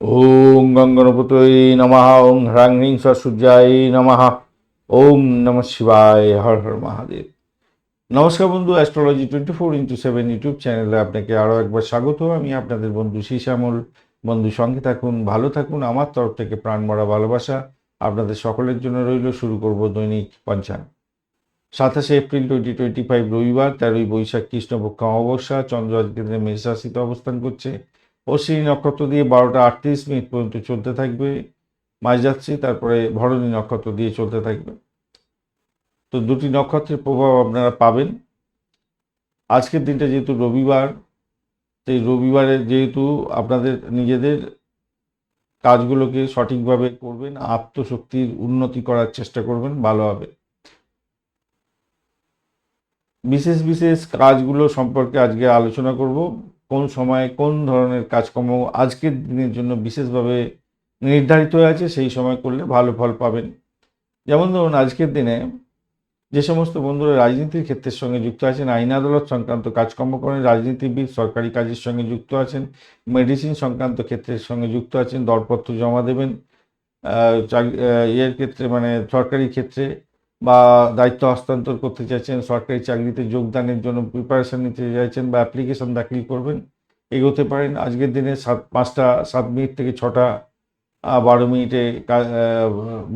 ওম গঙ্গনপতয়ে নমঃ, ওম হ্রাং হ্রিং সূর্যায় নমঃ, ওম নম শিবায়, হর হর মহাদেব। নমস্কার বন্ধু astrology twenty four into seven YouTube চ্যানেলে আপনাকে আরও একবার স্বাগত। আমি আপনাদের বন্ধু শ্যামল বন্ধু, সঙ্গে থাকুন, ভালো থাকুন, আমার তরফ থেকে প্রাণ মরা ভালোবাসা আপনাদের সকলের জন্য রইল। শুরু করব দৈনিক পঞ্চান সাতাশে এপ্রিল টোয়েন্টি টোয়েন্টি ফাইভ রবিবার, তেরোই বৈশাখ কৃষ্ণপক্ষ অমাবস্যা। চন্দ্র আজকে মেষ রাশিতে অবস্থান করছে। অশ্বিনী নক্ষত্র দিয়ে বারোটা আটত্রিশ মিনিট পর্যন্ত চলতে থাকবে। মাঝ যাচ্ছি তারপরে ভরণী নক্ষত্র দিয়ে চলতে থাকবে। তো দুটি নক্ষত্রের প্রভাব আপনারা পাবেন। আজকের দিনটা যেহেতু রবিবার সেই রবিবারে যেহেতু আপনাদের নিজেদের কাজগুলোকে সঠিকভাবে করবেন, আত্মশক্তির উন্নতি করার চেষ্টা করবেন, ভালো হবে। বিশেষ বিশেষ কাজগুলো সম্পর্কে আজকে আলোচনা করব। কোন সময়ে কোন ধরনের কাজকর্ম আজকের দিনের জন্য বিশেষভাবে নির্ধারিত হয়ে আছে, সেই সময় করলে ভালো ফল পাবেন। যেমন ধরুন, আজকের দিনে যে সমস্ত বন্ধুরা রাজনীতির ক্ষেত্রের সঙ্গে যুক্ত আছেন, আইন আদালত সংক্রান্ত কাজকর্ম করেন, রাজনীতিবিদ, সরকারি কাজের সঙ্গে যুক্ত আছেন, মেডিসিন সংক্রান্ত ক্ষেত্রের সঙ্গে যুক্ত আছেন, দরপত্র জমা দেবেন ইয়ের ক্ষেত্রে মানে সরকারি ক্ষেত্রে বা দায়িত্ব হস্তান্তর করতে চাইছেন, সরকারি চাকরিতে যোগদানের জন্য প্রিপারেশন নিতে চাইছেন বা অ্যাপ্লিকেশন দাখিল করবেন, এগোতে পারেন। আজকের দিনে সাত, পাঁচটা, সাত মিনিট থেকে ছটা বারো মিনিটে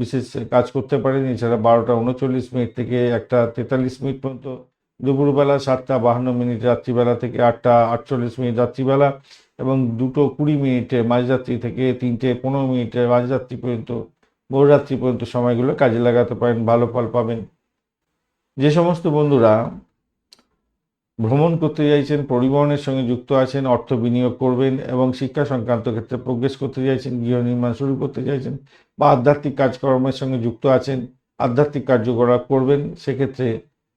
বিশেষ কাজ করতে পারেন। এছাড়া বারোটা উনচল্লিশ মিনিট থেকে একটা তেতাল্লিশ মিনিট পর্যন্ত। দুপুরবেলা সাতটা বাহান্ন মিনিট রাত্রিবেলা থেকে আটটা আটচল্লিশ মিনিট রাত্রিবেলা এবং দুটো কুড়ি মিনিটে মাঝরাত্রি থেকে তিনটে পনেরো মিনিটে মাঝরাত্রি পর্যন্ত ভোররাত্রি পর্যন্ত সময়গুলো কাজে লাগাতে পারেন, ভালো ফল পাবেন। যে সমস্ত বন্ধুরা ভ্রমণ করতে চাইছেন, পরিবহনের সঙ্গে যুক্ত আছেন, অর্থ বিনিয়োগ করবেন এবং শিক্ষা সংক্রান্ত ক্ষেত্রে প্রোগ্রেস করতে চাইছেন, গৃহ নির্মাণ শুরু করতে চাইছেন বা আধ্যাত্মিক কাজকর্মের সঙ্গে যুক্ত আছেন, আধ্যাত্মিক কার্যকলাপ করবেন, সেক্ষেত্রে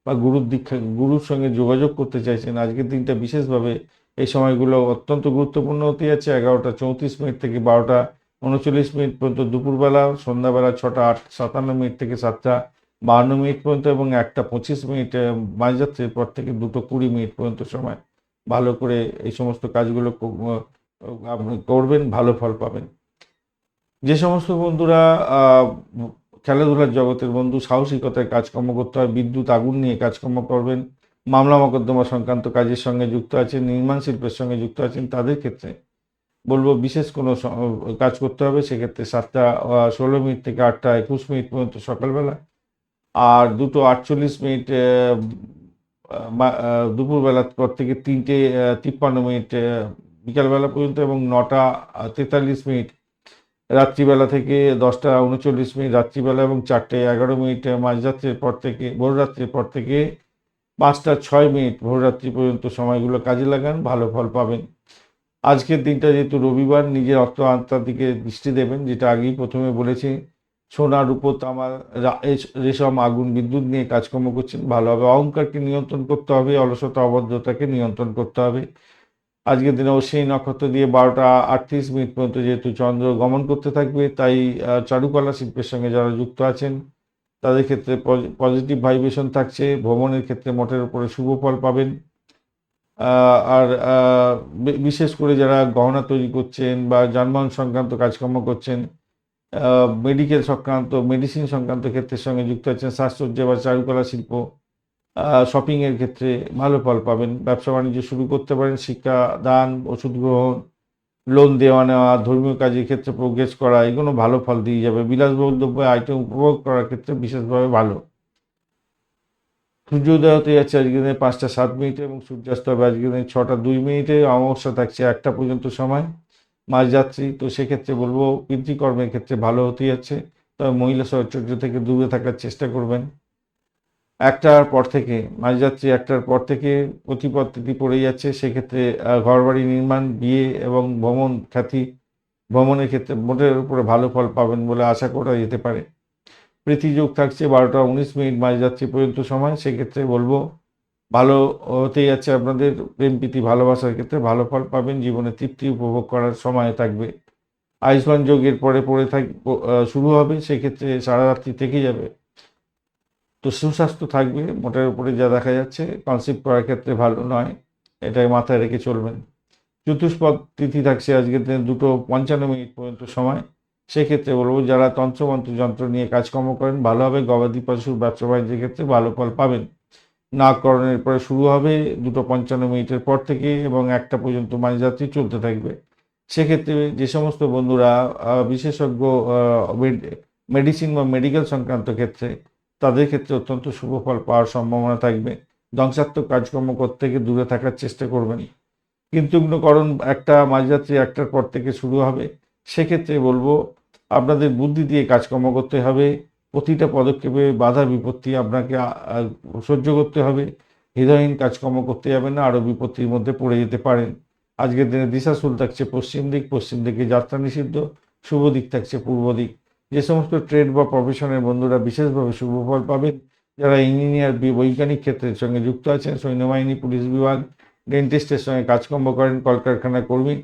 বা গুরুর দীক্ষা, গুরুর সঙ্গে যোগাযোগ করতে চাইছেন, আজকের দিনটা বিশেষভাবে এই সময়গুলো অত্যন্ত গুরুত্বপূর্ণ হতে যাচ্ছে। এগারোটা চৌত্রিশ মিনিট থেকে বারোটা উনচল্লিশ মিনিট পর্যন্ত দুপুরবেলা, সন্ধ্যাবেলা ছটা আট, সাতান্ন মিনিট থেকে সাতটা, বাহান্ন মিনিট পর্যন্ত এবং একটা পঁচিশ মিনিট মাঝরাত্রির পর থেকে দুটো কুড়ি মিনিট পর্যন্ত সময়। ভালো করে এই সমস্ত কাজগুলো আপনি করবেন, ভালো ফল পাবেন। যে সমস্ত বন্ধুরা খেলাধুলার জগতের বন্ধু, সাহসিকতায় কাজকর্ম করতে হয়, বিদ্যুৎ, আগুন নিয়ে কাজকর্ম করবেন মামলা মকদ্দমা সংক্রান্ত কাজের সঙ্গে যুক্ত আছেন, নির্মাণ শিল্পের সঙ্গে যুক্ত আছেন, তাদের ক্ষেত্রে বলব, বিশেষ কোনো কাজ করতে হবে। সেক্ষেত্রে সাতটা ষোলো মিনিট থেকে আটটা একুশ মিনিট পর্যন্ত সকালবেলা। আর দুটো আটচল্লিশ মিনিট দুপুরবেলার পর থেকে তিনটে তিপ্পান্ন মিনিট বিকালবেলা পর্যন্ত এবং নটা তেতাল্লিশ মিনিট। রাত্রিবেলা থেকে দশটা উনচল্লিশ মিনিট রাত্রিবেলা এবং চারটে এগারো মিনিট মাঝরাত্রির পর থেকে, ভোররাত্রির পর থেকে পাঁচটা ছয় মিনিট ভোররাত্রি পর্যন্ত সময়গুলো কাজে লাগান, ভালো ফল পাবেন। আজকের দিনটা যেহেতু রবিবার, নিজের অর্থ আত্মার দিকে দৃষ্টি দেবেন, যেটা আগেই প্রথমে বলেছি, সোনা, রূপো, তামা রেশম, আগুন, বিদ্যুৎ নিয়ে কাজকর্ম করছেন ভালো হবে অহংকারকে নিয়ন্ত্রণ করতে হবে, অলসতা অবদ্ধতাকে নিয়ন্ত্রণ করতে হবে। আজকের দিনে অশ্বিনী নক্ষত্র দিয়ে বারোটা আটত্রিশ মিনিট পর্যন্ত যেহেতু চন্দ্র গমন করতে থাকবে, তাই চারুকলা শিল্পের সঙ্গে যারা যুক্ত আছেন, তাদের ক্ষেত্রে পজিটিভ ভাইব্রেশন থাকছে, ভ্রমণের ক্ষেত্রে মঠের উপরে শুভ ফল পাবেন। আর বিশেষ করে যারা গহনা তৈরি করছেন বা যানবাহন সংক্রান্ত কাজকর্ম করছেন মেডিকেল সংক্রান্ত মেডিসিন সংক্রান্ত ক্ষেত্রের সঙ্গে যুক্ত আছেন, সাজসজ্জা বা চারুকলা শিল্প শপিংয়ের ক্ষেত্রে ভালো ফল পাবেন, ব্যবসা বাণিজ্য শুরু করতে পারেন, শিক্ষা, দান, ওষুধ গ্রহণ লোন দেওয়া নেওয়া, ধর্মীয় কাজের ক্ষেত্রে প্রোগ্রেস করা, এগুলো ভালো ফল দিয়ে যাবে। বিলাসবহুল দ্রব্য আইটেম উপভোগ করার ক্ষেত্রে বিশেষভাবে ভালো। সূর্যোদয় হতে যাচ্ছে আজকে দিনে পাঁচটা সাত মিনিটে এবং সূর্যাস্ত হবে আজকে দিনে ছটা দুই মিনিটে, অমাবস্যা থাকছে একটা পর্যন্ত সময় মাঝযাত্রী তো সেক্ষেত্রে বলব পিতৃকর্মের ক্ষেত্রে ভালো হতে যাচ্ছে তবে মহিলা সহচর্য থেকে দূরে থাকার চেষ্টা করবেন। একটার পর থেকে মাঝযাত্রী একটার পর থেকে তিথি পড়ে যাচ্ছে। সেক্ষেত্রে ঘরবাড়ি নির্মাণ, বিয়ে এবং ভ্রমণ খ্যাতি, ভ্রমণের ক্ষেত্রে মোটের উপরে ভালো ফল পাবেন বলে আশা করা যেতে পারে। প্রীতিযোগ থাকছে বারোটা উনিশ মিনিট মাঝযাত্রী পর্যন্ত সময়, সেক্ষেত্রে বলব ভালো হতেই যাচ্ছে আপনাদের প্রেম, প্রীতি, ভালোবাসার ক্ষেত্রে ভালো ফল পাবেন, জীবনে তৃপ্তি উপভোগ করার সময় থাকবে। আয়ুষ্মান যোগের পরে পড়ে থাক শুরু হবে, সেক্ষেত্রে সারা রাত্রি থেকে যাবে। তো সুস্বাস্থ্য থাকবে, মোটের উপরে যা দেখা যাচ্ছে কনসিভ করার ক্ষেত্রে ভালো নয়, এটাই মাথায় রেখে চলবেন। চতুষ্পদ তিথি থাকছে আজকের দিনে দুটো পঞ্চান্ন মিনিট পর্যন্ত সময়। সেক্ষেত্রে বলব যারা তন্ত্রমন্ত্র যন্ত্র নিয়ে কাজকর্ম করেন, ভালোভাবে গবাদি পশুর ব্যবসা বাণিজ্যের ক্ষেত্রে ভালো ফল পাবেন। নাককরণের পরে শুরু হবে দুটো পঞ্চান্ন মিনিটের পর থেকে এবং একটা পর্যন্ত মাঝযাত্রী চলতে থাকবে। সেক্ষেত্রে যে সমস্ত বন্ধুরা বিশেষজ্ঞ মেডিসিন বা মেডিকেল সংক্রান্ত ক্ষেত্রে, তাদের ক্ষেত্রে অত্যন্ত শুভ ফল পাওয়ার সম্ভাবনা থাকবে। ধ্বংসাত্মক কাজকর্ম করতে থেকে দূরে থাকার চেষ্টা করবেন। কিন্তু করণ একটা মাঝযাত্রী একটার পর থেকে শুরু হবে। সেক্ষেত্রে বলব, আপনাদের বুদ্ধি দিয়ে কাজকর্ম করতে হবে। প্রতিটা পদক্ষেপে বাধা বিপত্তি আপনাকে সহ্য করতে হবে। হৃদয়হীন কাজকর্ম করতে যাবেন না, আরও বিপত্তির মধ্যে পড়ে যেতে পারেন। আজকের দিনে দিশাশুল থাকছে পশ্চিম দিক, পশ্চিম দিকে যাত্রা নিষিদ্ধ, শুভ দিক থাকছে পূর্ব দিক। যে সমস্ত ট্রেড বা প্রফেশনের বন্ধুরা বিশেষভাবে শুভ ফল পাবেন। যারা ইঞ্জিনিয়ার বৈজ্ঞানিক ক্ষেত্রের সঙ্গে যুক্ত আছেন, সৈন্যবাহিনী, পুলিশ বিভাগ ডেন্টিস্টের সঙ্গে কাজকর্ম করেন কলকারখানা কর্মী,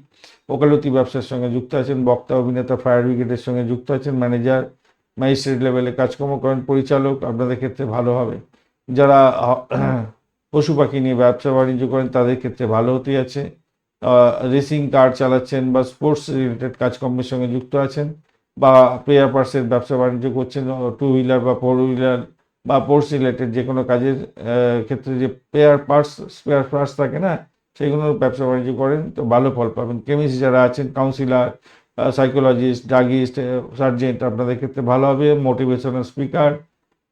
ওকালতি ব্যবসার সঙ্গে যুক্ত আছেন, বক্তা, অভিনেতা, ফায়ার ব্রিগেডের সঙ্গে যুক্ত আছেন, ম্যানেজার, ম্যাজিস্ট্রেট লেভেলে কাজকর্ম করেন, পরিচালক, আপনাদের ক্ষেত্রে ভালো হবে। যারা পশু পাখি নিয়ে ব্যবসা বাণিজ্য করেন, তাদের ক্ষেত্রে ভালো হতে আছে। রেসিং কার চালাচ্ছেন বা স্পোর্টস রিলেটেড কাজকর্মের সঙ্গে যুক্ত আছেন বা প্লেয়ার পার্সের ব্যবসা বাণিজ্য করছেন টু হুইলার বা ফোর হুইলার বা পোর্টস রিলেটেড যে কোনো কাজের ক্ষেত্রে যে পেয়ার পার্টস স্পেয়ার পার্টস থাকে না সেগুলোর ব্যবসা বাণিজ্য করেন, তো ভালো ফল পাবেন। কেমিস্ট যারা আছেন কাউন্সিলার সাইকোলজিস্ট ড্রাগিস্ট সার্জেন্ট আপনাদের ক্ষেত্রে ভালো হবে। মোটিভেশনাল স্পিকার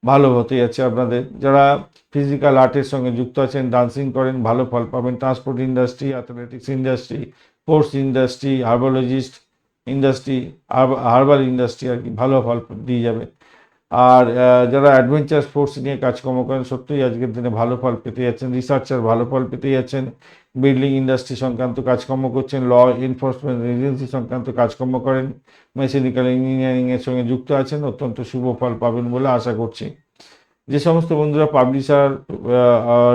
ভালো হতে যাচ্ছে আপনাদের। যারা ফিজিক্যাল আর্টের সঙ্গে যুক্ত আছেন ডান্সিং করেন, ভালো ফল পাবেন। Transport industry athletics industry sports industry herbalist industry herbal industry আর কি, ভালো ফল দিয়ে যাবে। আর যারা অ্যাডভেঞ্চার স্পোর্টস নিয়ে কাজকর্ম করেন, সত্যিই আজকের দিনে ভালো ফল পেতে যাচ্ছেন। রিসার্চার ভালো ফল পেতে যাচ্ছেন। বিল্ডিং ইন্ডাস্ট্রি সংক্রান্ত কাজকর্ম করছেন ল এনফোর্সমেন্ট এজেন্সি সংক্রান্ত কাজকর্ম করেন মেকানিক্যাল ইঞ্জিনিয়ারিংয়ের সঙ্গে যুক্ত আছেন, অত্যন্ত শুভ ফল পাবেন বলে আশা করছি। যে সমস্ত বন্ধুরা পাবলিশার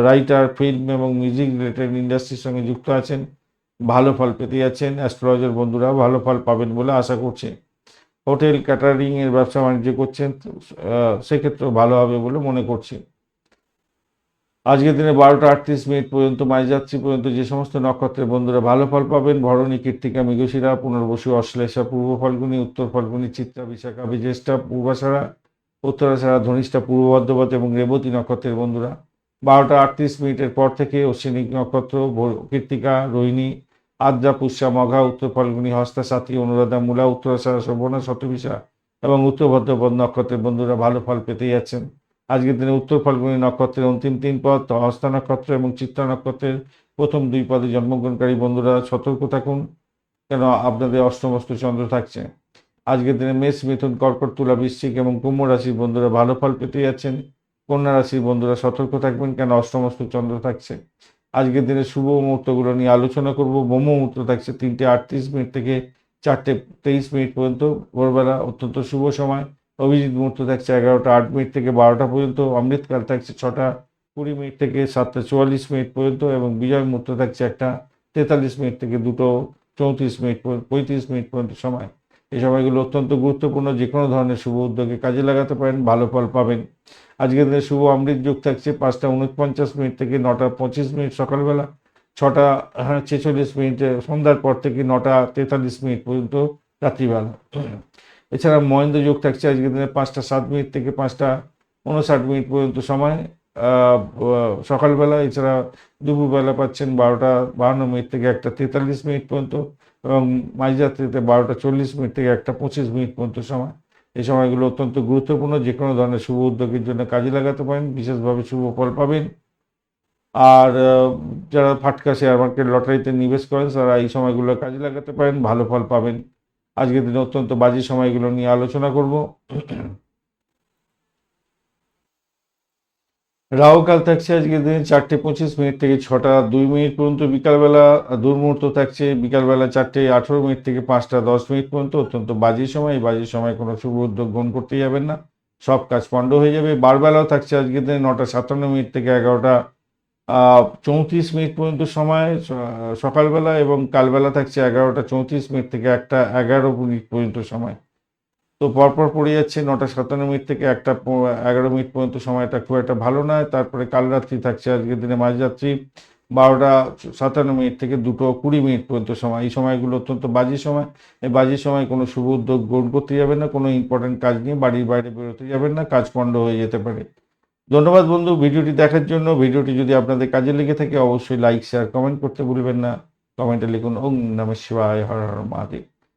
রাইটার ফিল্ম এবং মিউজিক রিলেটেড ইন্ডাস্ট্রির সঙ্গে যুক্ত আছেন, ভালো ফল পেতে যাচ্ছেন। অ্যাস্ট্রোলজার বন্ধুরা ভালো ফল পাবেন বলে আশা করছি। হোটেল ক্যাটারিং এর ব্যবসা বাণিজ্য করছেন সেক্ষেত্রেও ভালো হবে বলে মনে করছি। আজকের দিনে বারোটা আটত্রিশ মিনিট পর্যন্ত মাঝযাত্রী পর্যন্ত যে সমস্ত নক্ষত্রের বন্ধুরা ভালো ফল পাবেন, ভরণী, কীর্তিকা, মৃগশিরা, পুনর্বসু, অশ্লেষা, পূর্ব ফল্গুনী, উত্তর ফল্গুনী, চিত্রা, বিশাখা বিজেষ্টা পূর্বাষাঢ়া উত্তরাষাঢ়া ধনিষ্ঠা, পূর্ব বর্ধমান এবং রেবতী নক্ষত্রের বন্ধুরা। বারোটা আটত্রিশ মিনিটের পর থেকে অশ্বিনী নক্ষত্র কীর্তিকা, রোহিণী আদ্রা পুষ্যা, মঘা উত্তর ফল্গুনী, হস্তা সাথী, অনুরাধা, মূলা উত্তরাষাঢ়া শোভনা শতবিশা এবং উত্তর ভদ্রপদ নক্ষত্রের বন্ধুরা ভালো ফল পেতে যাচ্ছেন। আজকের দিনে উত্তর ফাল্গুনী নক্ষত্রের অন্তিম তিন পদ হস্তা নক্ষত্র এবং চিত্রা নক্ষত্রের প্রথম দুই পদে জন্মগ্রহণকারী বন্ধুরা সতর্ক থাকুন, কেন আপনাদের অষ্টমস্ত চন্দ্র থাকছে। আজকের দিনে মেষ, মিথুন, কর্কট, তুলা, বৃশ্চিক এবং কুম্ভ রাশির বন্ধুরা ভালো ফল পেতে যাচ্ছেন। কন্যা রাশির বন্ধুরা সতর্ক থাকবেন, কেন অষ্টমস্ত চন্দ্র থাকছে। আজকের দিনে শুভ মুহূর্তগুলো নিয়ে আলোচনা করব। ব্রহ্ম মুহূর্ত থাকছে তিনটে আটত্রিশ মিনিট থেকে চারটে তেইশ মিনিট পর্যন্ত। ভোরবেলা অত্যন্ত শুভ সময়। অভিজিৎ মুহূর্ত থাকছে এগারোটা আট মিনিট থেকে বারোটা পর্যন্ত। অমৃতকাল থাকছে ছটা কুড়ি মিনিট থেকে সাতটা চুয়াল্লিশ মিনিট পর্যন্ত এবং বিজয় মুহূর্ত থাকছে একটা তেতাল্লিশ মিনিট থেকে দুটো চৌত্রিশ মিনিট পঁয়ত্রিশ মিনিট পর্যন্ত সময়। এই সময়গুলো অত্যন্ত গুরুত্বপূর্ণ। যে কোনো ধরনের শুভ উদ্যোগে কাজে লাগাতে পারেন ভালো ফল পাবেন। আজকের দিনে শুভ অমৃত যোগ থাকছে পাঁচটা উনপঞ্চাশ মিনিট থেকে নটা পঁচিশ মিনিট সকালবেলা ছটা হ্যাঁ, ছেচল্লিশ মিনিটে সন্ধ্যার পর থেকে নটা তেতাল্লিশ মিনিট পর্যন্ত রাত্রিবেলা। এছাড়া মহেন্দ্র যোগ থাকছে আজকের দিনে পাঁচটা সাত মিনিট থেকে পাঁচটা উনষাট মিনিট পর্যন্ত সময়। সকালবেলা এছাড়া দুপুরবেলা পাচ্ছেন বারোটা বাহান্ন মিনিট থেকে একটা তেতাল্লিশ মিনিট পর্যন্ত এবং মাঝরাত্রিতে বারোটা চল্লিশ মিনিট থেকে একটা পঁচিশ মিনিট পর্যন্ত সময়। এই সময়গুলো অত্যন্ত গুরুত্বপূর্ণ, যে কোনো ধরনের শুভ উদ্যোগের জন্য কাজে লাগাতে পারেন, বিশেষভাবে শুভ ফল পাবেন। আর যারা ফাটকা শেয়ার মার্কেট লটারিতে নিবেশ করেন, তারা এই সময়গুলো কাজে লাগাতে পারেন, ভালো ফল পাবেন। আজকের দিনে অত্যন্ত বাজে সময়গুলো নিয়ে আলোচনা করব। রাহুকাল থাকছে আজকের দিনে চারটে পঁচিশ মিনিট থেকে ছটা দুই মিনিট পর্যন্ত বিকালবেলা, দুর্মুহূর্ত থাকছে বিকালবেলা চারটে আঠেরো মিনিট থেকে পাঁচটা দশ মিনিট পর্যন্ত, অত্যন্ত বাজে সময়। বাজে সময় কোনো শুভ উদ্যোগ গ্রহণ করতে যাবেন না। সব কাজ পণ্ড হয়ে যাবে। বারবেলাও থাকছে আজকের দিনে নটা সাতান্ন মিনিট থেকে এগারোটা চৌত্রিশ মিনিট পর্যন্ত সময় সকালবেলা এবং কালবেলা থাকছে এগারোটা চৌত্রিশ মিনিট থেকে একটা এগারো মিনিট পর্যন্ত সময়। তো পরপর পড়ে যাচ্ছে নটা সাতান্ন মিনিট থেকে একটা এগারো মিনিট পর্যন্ত সময়টা খুব একটা ভালো নয়। তারপরে কাল রাত্রি থাকছে, আজকের দিনে মাঝরাত্রি বারোটা সাতান্ন মিনিট থেকে দুটো কুড়ি মিনিট পর্যন্ত সময়। এই সময়গুলো অত্যন্ত বাজে সময়। এই বাজে সময় কোনো শুভ উদ্যোগ গ্রহণ করতে যাবেন না, কোনো ইম্পর্টেন্ট কাজ নিয়ে বাড়ির বাইরে বেরোতে যাবেন না, কাজ পণ্ড হয়ে যেতে পারে। ধন্যবাদ বন্ধু, ভিডিওটি দেখার জন্য। ভিডিওটি যদি আপনাদের কাজে লেগে থাকে, অবশ্যই লাইক শেয়ার কমেন্ট করতে ভুলবেন না। কমেন্টে লিখুন, ওং নমঃ শিবায়, হর হর মহাদেব।